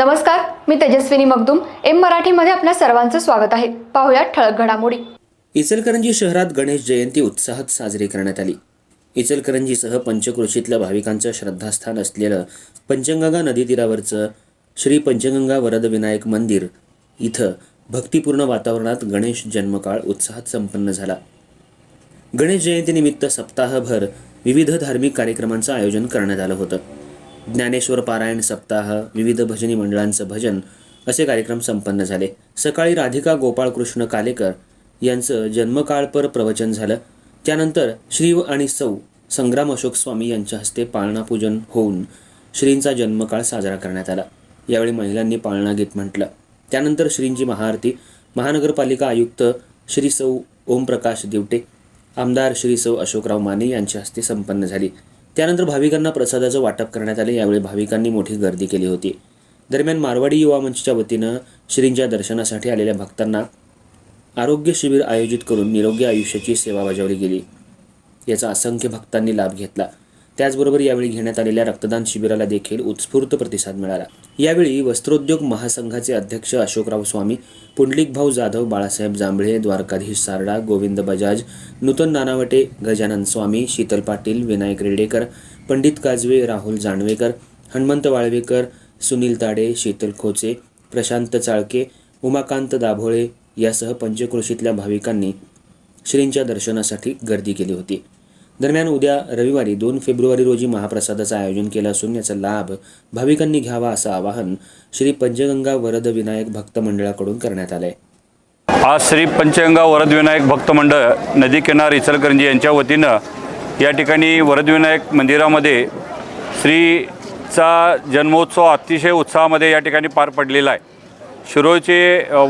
नमस्कार मी तेजस्विनी मगदुम. एम मराठीमध्ये आपल्या सर्वांचं स्वागत आहे. पाहुयात ठळक घडामोडी. इचलकरंजी शहरात गणेश जयंती उत्साहात साजरी करण्यात आली. इचलकरंजीसह पंचक्रोशीतल्या भाविकांचं श्रद्धास्थान असलेलं पंचगंगा नदी तीरावरचं श्री पंचगंगा वरदविनायक मंदिर इथं भक्तिपूर्ण वातावरणात गणेश जन्मकाळ उत्साहात संपन्न झाला. गणेश जयंतीनिमित्त सप्ताहभर विविध धार्मिक कार्यक्रमांचं आयोजन करण्यात आलं होतं. ज्ञानेश्वर पारायण सप्ताह विविध भजनी मंडळांचं भजन असे कार्यक्रम संपन्न झाले. सकाळी राधिका गोपाळकृष्ण कालेकर यांचं जन्मकाळपर प्रवचन झालं. त्यानंतर श्री आणि सौ संग्राम अशोक स्वामी यांच्या हस्ते पाळणापूजन होऊन श्रींचा जन्मकाळ साजरा करण्यात आला. यावेळी महिलांनी पाळणा गीत म्हटलं. त्यानंतर श्रींची महाआरती महानगरपालिका आयुक्त श्री सौ ओमप्रकाश दिवटे आमदार श्री सौ अशोकराव माने यांच्या हस्ते संपन्न झाली. त्यानंतर भाविकांना प्रसादाचं वाटप करण्यात आले. यावेळी भाविकांनी मोठी गर्दी केली होती. दरम्यान मारवाडी युवा मंचच्या वतीनं श्रींच्या दर्शनासाठी आलेल्या भक्तांना आरोग्य शिबिर आयोजित करून निरोगी आयुष्याची सेवा बजावली गेली. याचा असंख्य भक्तांनी लाभ घेतला. त्याचबरोबर यावेळी घेण्यात आलेल्या रक्तदान शिबिराला देखील उत्स्फूर्त प्रतिसाद मिळाला. यावेळी वस्त्रोद्योग महासंघाचे अध्यक्ष अशोकराव स्वामी पुंडलिकभाऊ जाधव बाळासाहेब जांभळे द्वारकाधीश सारडा गोविंद बजाज नूतन नानावटे गजानन स्वामी शीतल पाटील विनायक रेडेकर पंडित काजवे राहुल जाणवेकर हनुमंत वाळवेकर सुनील ताडे शीतल खोचे प्रशांत चाळके उमाकांत दाभोळे यासह पंचकृषीतल्या भाविकांनी श्रींच्या दर्शनासाठी गर्दी केली होती. दरम्यान उद्या रविवारी दोन फेब्रुवारी रोजी महाप्रसादाचं आयोजन केलं असून याचा लाभ भाविकांनी घ्यावा असं आवाहन श्री पंचगंगा वरद विनायक भक्त मंडळाकडून करण्यात आलंय. आज श्री पंचगंगा वरदविनायक भक्त मंडळ नदी किनार इचलकरंजी यांच्या वतीनं या ठिकाणी वरदविनायक मंदिरामध्ये श्रीचा जन्मोत्सव अतिशय उत्साहामध्ये या ठिकाणी पार पडलेला आहे. शिरोळचे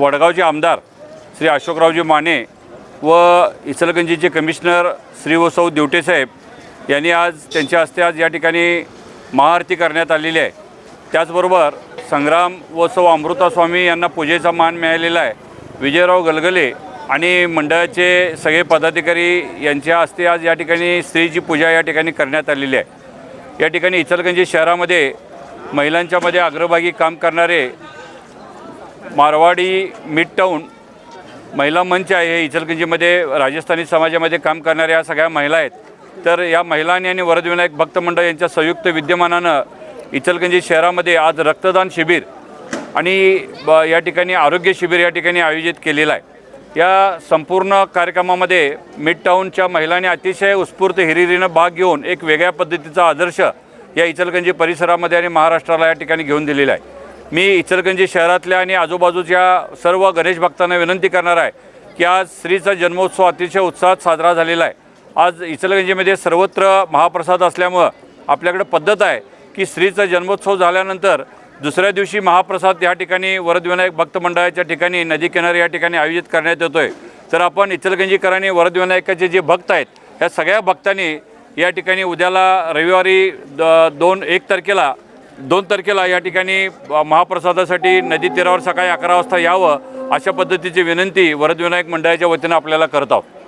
वडगावचे आमदार श्री अशोकरावजी माने व इचलकरंजीचे कमिशनर श्री वसव देवटेसाहेब यांनी आज त्यांच्या हस्ते आज या ठिकाणी महाआरती करण्यात आलेली आहे. त्याचबरोबर संग्राम व सौ यांना पूजेचा मान मिळालेला आहे. विजयराव गलगले आणि मंडळाचे सगळे पदाधिकारी यांच्या हस्ते आज या ठिकाणी स्त्रीची पूजा या ठिकाणी करण्यात आलेली आहे. या ठिकाणी इचलकरंजी शहरामध्ये महिलांच्यामध्ये अग्रभागी काम करणारे मारवाडी मिड टाऊन महिला मंच आहे हे इचलकरंजीमध्ये राजस्थानी समाजामध्ये काम करणाऱ्या या सगळ्या महिला आहेत. तर या महिलांनी आणि वरदविनायक भक्त मंडळ यांच्या संयुक्त विद्यमानानं इचलकरंजी शहरामध्ये आज रक्तदान शिबिर आणि ब या ठिकाणी आरोग्य शिबिर या ठिकाणी आयोजित केलेलं आहे. या संपूर्ण कार्यक्रमामध्ये मिड टाऊनच्या महिलांनी अतिशय उत्स्फूर्त हिरिरीनं भाग घेऊन एक वेगळ्या पद्धतीचा आदर्श या इचलकरंजी परिसरामध्ये आणि महाराष्ट्राला या ठिकाणी घेऊन दिलेला आहे. मी इचलकरंजी शहरातल्या आणि आजूबाजूच्या सर्व गणेश भक्तांना विनंती करणार आहे की आज श्रीचा जन्मोत्सव अतिशय उत्साहात साजरा झालेला आहे. आज इचलकरंजीमध्ये सर्वत्र महाप्रसाद असल्यामुळं आपल्याकडे पद्धत आहे की श्रीचा जन्मोत्सव झाल्यानंतर दुसऱ्या दिवशी महाप्रसाद या ठिकाणी वरदविनायक भक्त मंडळाच्या ठिकाणी नदी किनारी या ठिकाणी आयोजित करण्यात येतो आहे तर आपण इचलकरंजीकरांनी वरदविनायकाचे जे भक्त आहेत ह्या सगळ्या भक्तांनी या ठिकाणी उद्याला रविवारी द दोन एक तारखेला दोन तारखेला या ठिकाणी महाप्रसादासाठी नदी तीरावर सकाळी अकरा वाजता यावं अशा पद्धतीची विनंती वरदविनायक मंडळाच्या वतीनं आपल्याला करत आहोत.